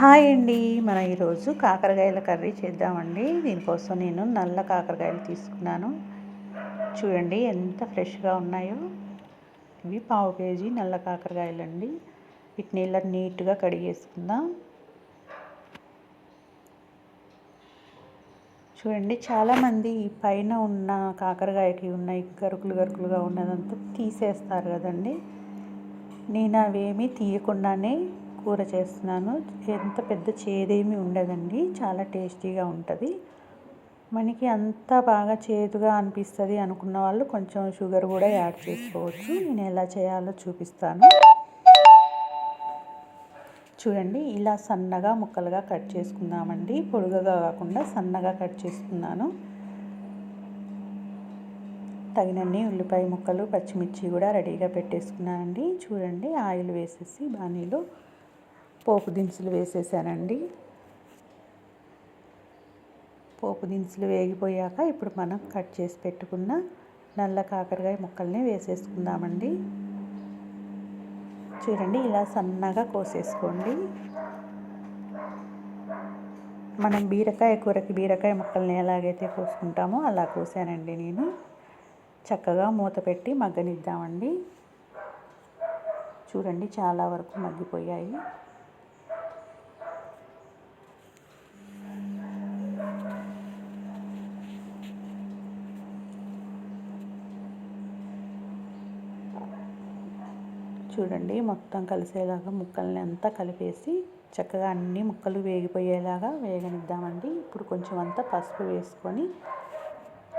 Hi అండి. మనం ఈరోజు కాకరకాయల కర్రీ చేద్దామండి. దీనికోసం నేను నల్ల కాకరకాయలు తీసుకున్నాను. చూడండి ఎంత ఫ్రెష్గా ఉన్నాయో. ఇవి పావు కేజీ నల్ల కాకరకాయలు అండి వీటిని ఇలా నీట్గా కడిగేసుకుందాం. చూడండి చాలామంది పైన ఉన్న కాకరకాయకి ఉన్నాయి గరుకులు గరుకులుగా ఉన్నదంతా తీసేస్తారు కదండి. నేను అవేమీ తీయకుండానే కూర చేస్తున్నాను. ఎంత పెద్ద చేదేమి ఉండదండి. చాలా టేస్టీగా ఉంటుంది. మనకి అంత బాగా చేదుగా అనిపిస్తుంది అనుకున్న వాళ్ళు కొంచెం షుగర్ కూడా యాడ్ చేసుకోవచ్చు. నేను ఎలా చేయాలో చూపిస్తాను. చూడండి ఇలా సన్నగా ముక్కలుగా కట్ చేసుకుందామండి. పొడుగగా కాకుండా సన్నగా కట్ చేసుకున్నాను. తగినన్ని ఉల్లిపాయ ముక్కలు పచ్చిమిర్చి కూడా రెడీగా పెట్టేసుకున్నానండి. చూడండి ఆయిల్ వేసేసి బాణీలో పోపు దినుసులు వేసేసానండి. పోపు దినుసులు వేగిపోయాక ఇప్పుడు మనం కట్ చేసి పెట్టుకున్న నల్ల కాకరకాయ ముక్కల్ని వేసేసుకుందామండి. చూడండి ఇలా సన్నగా కోసేసుకోండి. మనం బీరకాయ కూరకి బీరకాయ ముక్కల్ని ఎలాగైతే కోసుకుంటామో అలా కోసానండి నేను. చక్కగా మూత పెట్టి మగ్గనిద్దామండి. చూడండి చాలా వరకు మగ్గిపోయాయి. చూడండి మొత్తం కలిసేలాగా ముక్కల్ని అంతా కలిపేసి చక్కగా అన్ని ముక్కలు వేగిపోయేలాగా వేగనిద్దామండి. ఇప్పుడు కొంచెం అంతా పసుపు వేసుకొని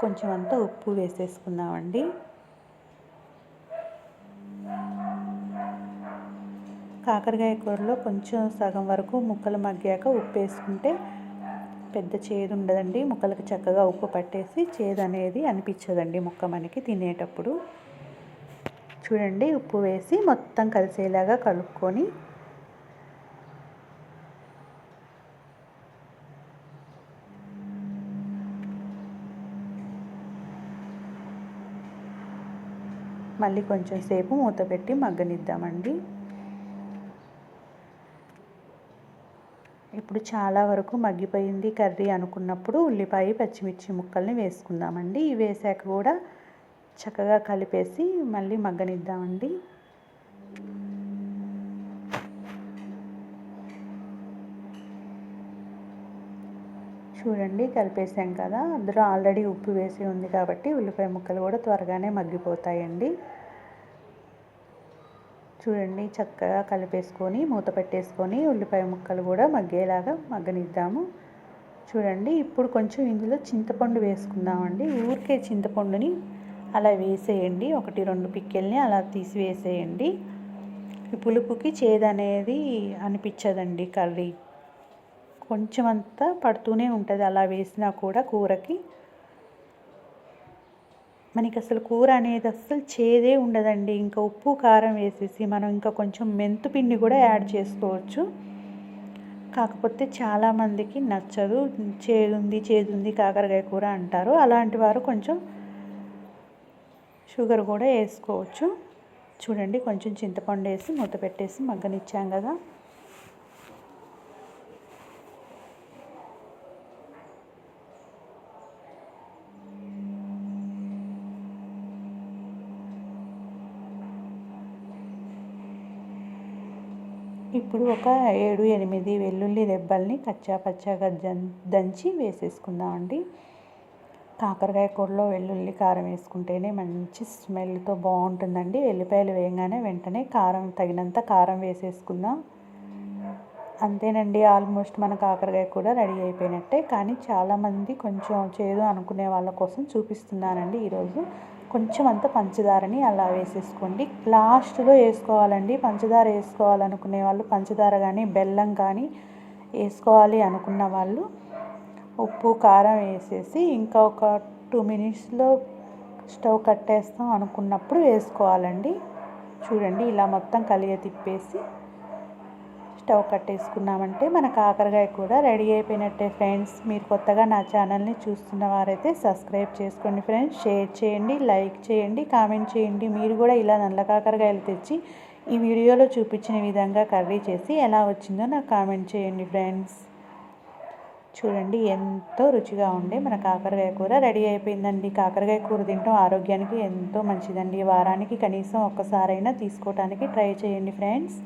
కొంచెం అంతా ఉప్పు వేసేసుకుందామండి. కాకరకాయ కూరలో కొంచెం సగం వరకు ముక్కలు మగ్గాక ఉప్పు వేసుకుంటే పెద్ద చేదు ఉండదండి. ముక్కలకు చక్కగా ఉప్పు పట్టేసి చేదు అనేది అనిపించదండి ముక్క మనకి తినేటప్పుడు. చూడండి ఉప్పు వేసి మొత్తం కలిసేలాగా కలుపుకొని. మళ్ళీ కొంచెం సేపు మూత పెట్టి మగ్గనిద్దామండి. ఇప్పుడు చాలా వరకు మగ్గిపోయింది కర్రీ అనుకున్నప్పుడు ఉల్లిపాయ పచ్చిమిర్చి ముక్కల్ని వేసుకుందామండి. ఇవి వేసాక కూడా చక్కగా కలిపేసి మళ్ళీ మగ్గనిద్దామండి. చూడండి కలిపేసాం కదా. అందులో ఆల్రెడీ ఉప్పు వేసి ఉంది కాబట్టి ఉల్లిపాయ ముక్కలు కూడా త్వరగానే మగ్గిపోతాయండి. చూడండి చక్కగా కలిపేసుకొని మూత పెట్టేసుకొని ఉల్లిపాయ ముక్కలు కూడా మగ్గేలాగా మగ్గనిద్దాము. చూడండి ఇప్పుడు కొంచెం ఇందులో చింతపండు వేసుకుందామండి. ఊరికే చింతపండుని అలా వేసేయండి. ఒకటి రెండు పిక్కెల్ని అలా తీసి వేసేయండి పులుపుకి చేదు అనేది అనిపించదండి కర్రీ. కొంచెం అంతా పడుతూనే ఉంటుంది. అలా వేసినా కూడా కూరకి. మనకి అసలు కూర అనేది అస్సలు చేదే ఉండదండి. ఇంకా ఉప్పు కారం వేసేసి మనం ఇంకా కొంచెం మెంతు పిండి కూడా యాడ్ చేసుకోవచ్చు. కాకపోతే చాలామందికి నచ్చదు. చేదుంది చేదుంది కాకరకాయ కూర అంటారు. అలాంటి వారు కొంచెం షుగర్ కూడా వేసుకోవచ్చు. చూడండి కొంచెం చింతపండు వేసి మూత పెట్టేసి మగ్గనిచ్చాం కదా. ఇప్పుడు ఒక ఏడు ఎనిమిది వెల్లుల్లి రెబ్బల్ని కచ్చా పచ్చాగా దంచి వేసేసుకుందామండి. కాకరకాయ కూరలో వెల్లుల్లి కారం వేసుకుంటేనే మంచి స్మెల్తో బాగుంటుందండి. వెల్లిపాయలు వేయగానే వెంటనే కారం తగినంత కారం వేసేసుకుందాం. అంతేనండి ఆల్మోస్ట్ మన కాకరకాయ కూడా రెడీ అయిపోయినట్టే. కానీ చాలామంది కొంచెం చేదు అనుకునే వాళ్ళ కోసం చూపిస్తున్నానండి ఈరోజు. కొంచెం అంత పంచదారని అలా వేసేసుకోండి. లాస్ట్లో వేసుకోవాలండి. పంచదార వేసుకోవాలనుకునే వాళ్ళు పంచదార కానీ బెల్లం కానీ వేసుకోవాలి అనుకున్న వాళ్ళు. ఉప్పు కారం వేసేసి ఇంకా ఒక టూ మినిట్స్లో స్టవ్ కట్టేస్తాం అనుకున్నప్పుడు వేసుకోవాలండి. చూడండి ఇలా మొత్తం కలియ తిప్పేసి స్టవ్ కట్టేసుకున్నామంటే మన కాకరకాయ కూడా రెడీ అయిపోయినట్టే ఫ్రెండ్స్. మీరు కొత్తగా నా ఛానల్ని చూస్తున్న వారైతే సబ్స్క్రైబ్ చేసుకోండి ఫ్రెండ్స్. షేర్ చేయండి లైక్ చేయండి కామెంట్ చేయండి. మీరు కూడా ఇలా నల్ల కాకరకాయలు తెచ్చి ఈ వీడియోలో చూపించిన విధంగా కర్రీ చేసి ఎలా వచ్చిందో నాకు కామెంట్ చేయండి ఫ్రెండ్స్. చూడండి ఎంతో రుచిగా ఉండే మన కాకరకాయ కూర రెడీ అయిపోయిందండి. కాకరకాయ కూర తింటాం ఆరోగ్యానికి ఎంతో మంచిదండి. వారానికి కనీసం ఒక్కసారైనా తీసుకోవటానికి ట్రై చేయండి ఫ్రెండ్స్.